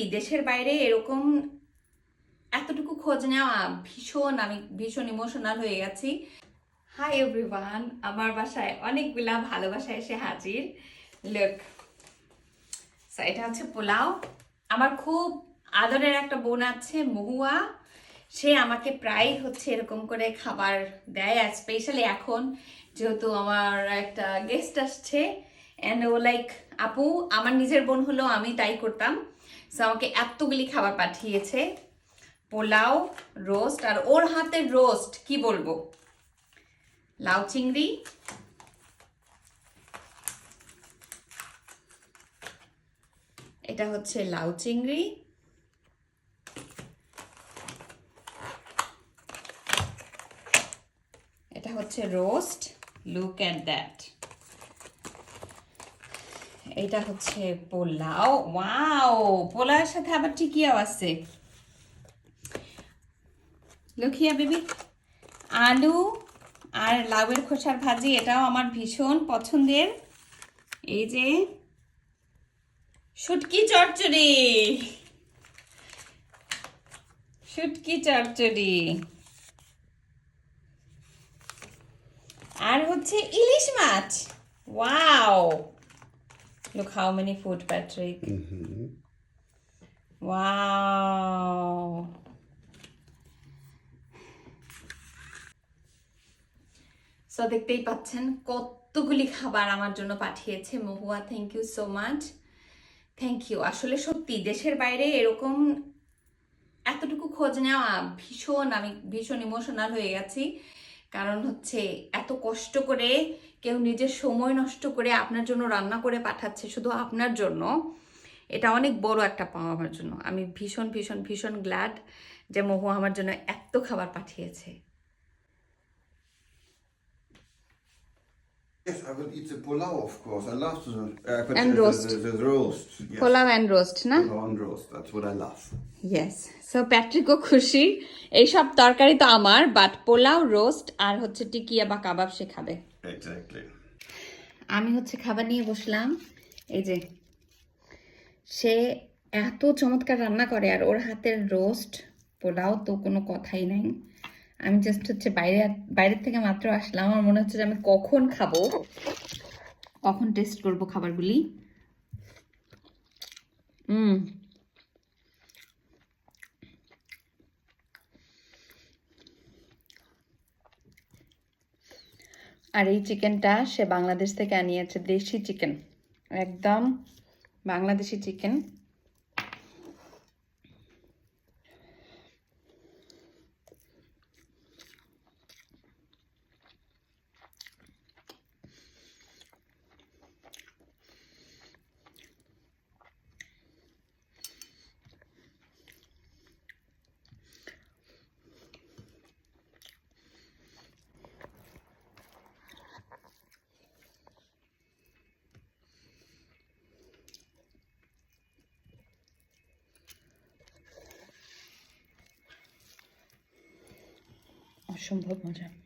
সত্যি দেশের বাইরে এরকম এতটুকু খোঁজ নেওয়া ভীষণ, আমি ভীষণ ইমোশনাল হয়ে গেছি। হাই এভরিওয়ান আমার বাসায় অনেকগুলা ভালোবাসা এসে হাজির। লুক এটা হচ্ছে পোলাও। আমার খুব আদরের একটা বোন আছে, মহুয়া। সে আমাকে প্রায় হচ্ছে এরকম করে খাবার দেয় আর স্পেশালি এখন যেহেতু আমার একটা গেস্ট আসছে। অ্যান্ড ও লাইক আপু, আমার নিজের বোন হলেও আমি তাই করতাম। সো আমাকে এতগুলি খাবার পাঠিয়েছে। পোলাও রোস্ট আর ওর হাতের রোস্ট কি বলব? লাউ চিংড়ি। এটা হচ্ছে লাউ চিংড়ি। এটা হচ্ছে রোস্ট লুক অ্যাট দ্যাট এটা হচ্ছে পোলাও। ওয়াও, পোলাওয়ের সাথে আবার টিকিয়াও আছে লুকিয়া বেবি, আলু আর লাউয়ের খোসার ভাজি, এটাও আমার ভীষণ পছন্দের। এই যে শুটকি চচ্চড়ি। শুটকি চচ্চড়ি। আর হচ্ছে ইলিশ মাছ। Wow. Look how many food, Patrick. Mm-hmm. Wow. So দেখতেই পাচ্ছেন কতগুলি খাবার আমার জন্য পাঠিয়েছে Mahua thank you so much thank you আসলে সত্যি দেশের বাইরে এরকম এতটুকু খোঁজ নেওয়া ভীষণ আমি ভীষণ ইমোশনাল হয়ে গেছি কারণ হচ্ছে এত কষ্ট করে কেউ নিজের সময় নষ্ট করে আপনার জন্য রান্না করে পাঠাচ্ছে শুধু আপনার জন্য, এটা অনেক বড় একটা পাওয়া আমার জন্য। আমি ভীষণ ভীষণ ভীষণ গ্ল্যাড যে মহু আমার জন্য এত খাবার পাঠিয়েছে। Yes, I will eat the pulao, of course. I love the, uh, And the, roast. The, the, the roast. Yes. Pulao and roast না Pulao and roast. That's what I love. Yes so প্যাট্রিকও খুশি এইসব তরকারি তো আমার but pulao roast আর হচ্ছে টিকিয়া বা কাবাব সে খাবে Exactly. আমি হচ্ছে খাবার নিয়ে বসলাম এই যে সে এত চমৎকার রান্না করে আর ওর হাতের রোস্ট পোলাও তো কোনো কথাই নাই আমি জাস্ট হচ্ছে বাইরে বাইরের থেকে মাত্র আসলাম। আমার মনে হচ্ছে যে আমি কখন খাব? কখন টেস্ট করব খাবারগুলি? হুম আর এই চিকেনটা সে বাংলাদেশ থেকে আনিয়েছে, দেশি চিকেন। একদম বাংলাদেশি চিকেন। Şunu da.